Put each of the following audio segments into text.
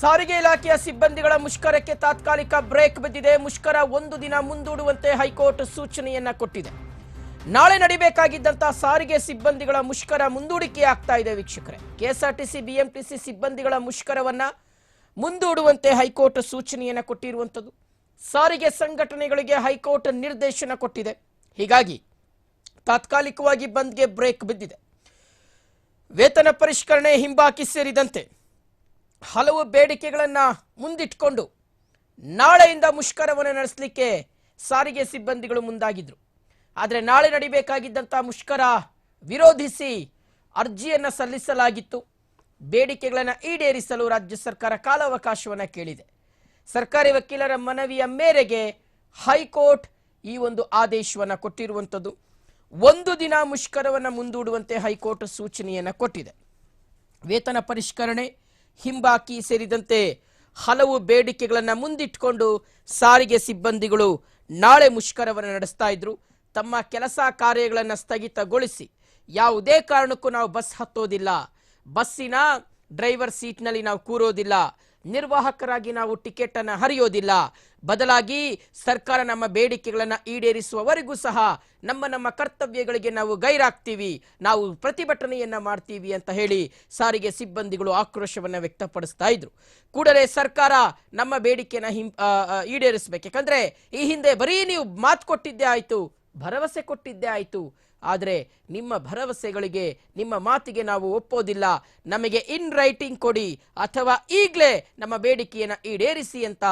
ಸಾರಿಗೆ ಇಲಾಖೆಯ ಸಿಬ್ಬಂದಿಗಳ ಮುಷ್ಕರಕ್ಕೆ ತಾತ್ಕಾಲಿಕ ಬ್ರೇಕ್ ಬಿದ್ದಿದೆ. ಮುಷ್ಕರ ಒಂದು ದಿನ ಮುಂದೂಡುವಂತೆ ಹೈಕೋರ್ಟ್ ಸೂಚನೆಯನ್ನ ಕೊಟ್ಟಿದೆ. ನಾಳೆ ನಡಿಬೇಕಾಗಿದ್ದಂತಹ ಸಾರಿಗೆ ಸಿಬ್ಬಂದಿಗಳ ಮುಷ್ಕರ ಮುಂದೂಡಿಕೆ ಆಗ್ತಾ ಇದೆ ವೀಕ್ಷಕರೇ. ಕೆಎಸ್ಆರ್ಟಿಸಿ, ಬಿಎಂಟಿಸಿ ಸಿಬ್ಬಂದಿಗಳ ಮುಷ್ಕರವನ್ನ ಮುಂದೂಡುವಂತೆ ಹೈಕೋರ್ಟ್ ಸೂಚನೆಯನ್ನ ಕೊಟ್ಟಿರುವಂಥದ್ದು. ಸಾರಿಗೆ ಸಂಘಟನೆಗಳಿಗೆ ಹೈಕೋರ್ಟ್ ನಿರ್ದೇಶನ ಕೊಟ್ಟಿದೆ. ಹೀಗಾಗಿ ತಾತ್ಕಾಲಿಕವಾಗಿ ಬಂದ್ಗೆ ಬ್ರೇಕ್ ಬಿದ್ದಿದೆ. ವೇತನ ಪರಿಷ್ಕರಣೆ ಹಿಂಬಾಕಿ ಸೇರಿದಂತೆ ಹಲವು ಬೇಡಿಕೆಗಳನ್ನು ಮುಂದಿಟ್ಕೊಂಡು ನಾಳೆಯಿಂದ ಮುಷ್ಕರವನ್ನು ನಡೆಸಲಿಕ್ಕೆ ಸಾರಿಗೆ ಸಿಬ್ಬಂದಿಗಳು ಮುಂದಾಗಿದ್ರು. ಆದರೆ ನಾಳೆ ನಡಿಬೇಕಾಗಿದ್ದಂಥ ಮುಷ್ಕರ ವಿರೋಧಿಸಿ ಅರ್ಜಿಯನ್ನು ಸಲ್ಲಿಸಲಾಗಿತ್ತು. ಬೇಡಿಕೆಗಳನ್ನು ಈಡೇರಿಸಲು ರಾಜ್ಯ ಸರ್ಕಾರ ಕಾಲಾವಕಾಶವನ್ನು ಕೇಳಿದೆ. ಸರ್ಕಾರಿ ವಕೀಲರ ಮನವಿಯ ಮೇರೆಗೆ ಹೈಕೋರ್ಟ್ ಈ ಒಂದು ಆದೇಶವನ್ನು ಕೊಟ್ಟಿರುವಂಥದ್ದು. ಒಂದು ದಿನ ಮುಷ್ಕರವನ್ನು ಮುಂದೂಡುವಂತೆ ಹೈಕೋರ್ಟ್ ಸೂಚನೆಯನ್ನು ಕೊಟ್ಟಿದೆ. ವೇತನ ಪರಿಷ್ಕರಣೆ ಹಿಂಬಾಕಿ ಸೇರಿದಂತೆ ಹಲವು ಬೇಡಿಕೆಗಳನ್ನು ಮುಂದಿಟ್ಟುಕೊಂಡು ಸಾರಿಗೆ ಸಿಬ್ಬಂದಿಗಳು ನಾಳೆ ಮುಷ್ಕರವನ್ನು ನಡೆಸ್ತಾ ಇದ್ರು. ತಮ್ಮ ಕೆಲಸ ಕಾರ್ಯಗಳನ್ನು ಸ್ಥಗಿತಗೊಳಿಸಿ ಯಾವುದೇ ಕಾರಣಕ್ಕೂ ನಾವು ಬಸ್ ಹತ್ತೋದಿಲ್ಲ. ಬಸ್ಸಿನ ಡ್ರೈವರ್ ಸೀಟ್ನಲ್ಲಿ ನಾವು ಕೂರೋದಿಲ್ಲ. ನಿರ್ವಾಹಕರಾಗಿ ನಾವು ಟಿಕೆಟ್ ಅನ್ನು ಹರಿಯೋದಿಲ್ಲ. ಬದಲಾಗಿ ಸರ್ಕಾರ ನಮ್ಮ ಬೇಡಿಕೆಗಳನ್ನು ಈಡೇರಿಸುವವರೆಗೂ ಸಹ ನಮ್ಮ ನಮ್ಮ ಕರ್ತವ್ಯಗಳಿಗೆ ನಾವು ಗೈರಾಗ್ತೀವಿ. ನಾವು ಪ್ರತಿಭಟನೆಯನ್ನ ಮಾಡ್ತೀವಿ ಅಂತ ಹೇಳಿ ಸಾರಿಗೆ ಸಿಬ್ಬಂದಿಗಳು ಆಕ್ರೋಶವನ್ನು ವ್ಯಕ್ತಪಡಿಸ್ತಾ ಇದ್ರು. ಕೂಡಲೇ ಸರ್ಕಾರ ನಮ್ಮ ಬೇಡಿಕೆನ ಹಿಂ ಈಡೇರಿಸ್ಬೇಕು. ಯಾಕಂದ್ರೆ ಈ ಹಿಂದೆ ಬರೀ ನೀವು ಮಾತು ಕೊಟ್ಟಿದ್ದೆ ಆಯ್ತು, ಭರವಸೆ ಕೊಟ್ಟಿದ್ದೆ ಆಯ್ತು. ಆದರೆ ನಿಮ್ಮ ಭರವಸೆಗಳಿಗೆ, ನಿಮ್ಮ ಮಾತಿಗೆ ನಾವು ಒಪ್ಪೋದಿಲ್ಲ. ನಮಗೆ ಇನ್ ರೈಟಿಂಗ್ ಕೊಡಿ ಅಥವಾ ಈಗಲೇ ನಮ್ಮ ಬೇಡಿಕೆಯನ್ನು ಈಡೇರಿಸಿ ಅಂತ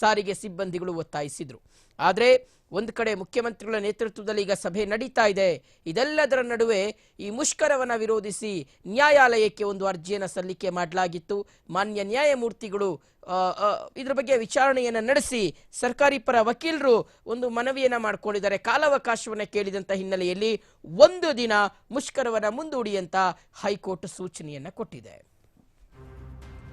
ಸಾರಿಗೆ ಸಿಬ್ಬಂದಿಗಳು ಒತ್ತಾಯಿಸಿದರು. ಆದರೆ ಒಂದು ಕಡೆ ಮುಖ್ಯಮಂತ್ರಿಗಳ ನೇತೃತ್ವದಲ್ಲಿ ಈಗ ಸಭೆ ನಡೀತಾ ಇದೆ. ಇದೆಲ್ಲದರ ನಡುವೆ ಈ ಮುಷ್ಕರವನ್ನು ವಿರೋಧಿಸಿ ನ್ಯಾಯಾಲಯಕ್ಕೆ ಒಂದು ಅರ್ಜಿಯನ್ನು ಸಲ್ಲಿಕೆ ಮಾಡಲಾಗಿತ್ತು. ಮಾನ್ಯ ನ್ಯಾಯಮೂರ್ತಿಗಳು ಇದ್ರ ಬಗ್ಗೆ ವಿಚಾರಣೆಯನ್ನು ನಡೆಸಿ ಸರ್ಕಾರಿ ಪರ ವಕೀಲರು ಒಂದು ಮನವಿಯನ್ನು ಮಾಡಿಕೊಂಡಿದ್ದಾರೆ. ಕಾಲಾವಕಾಶವನ್ನು ಕೇಳಿದಂಥ ಹಿನ್ನೆಲೆಯಲ್ಲಿ ಒಂದು ದಿನ ಮುಷ್ಕರವನ್ನು ಮುಂದೂಡಿ ಅಂತ ಹೈಕೋರ್ಟ್ ಸೂಚನೆಯನ್ನು ಕೊಟ್ಟಿದೆ.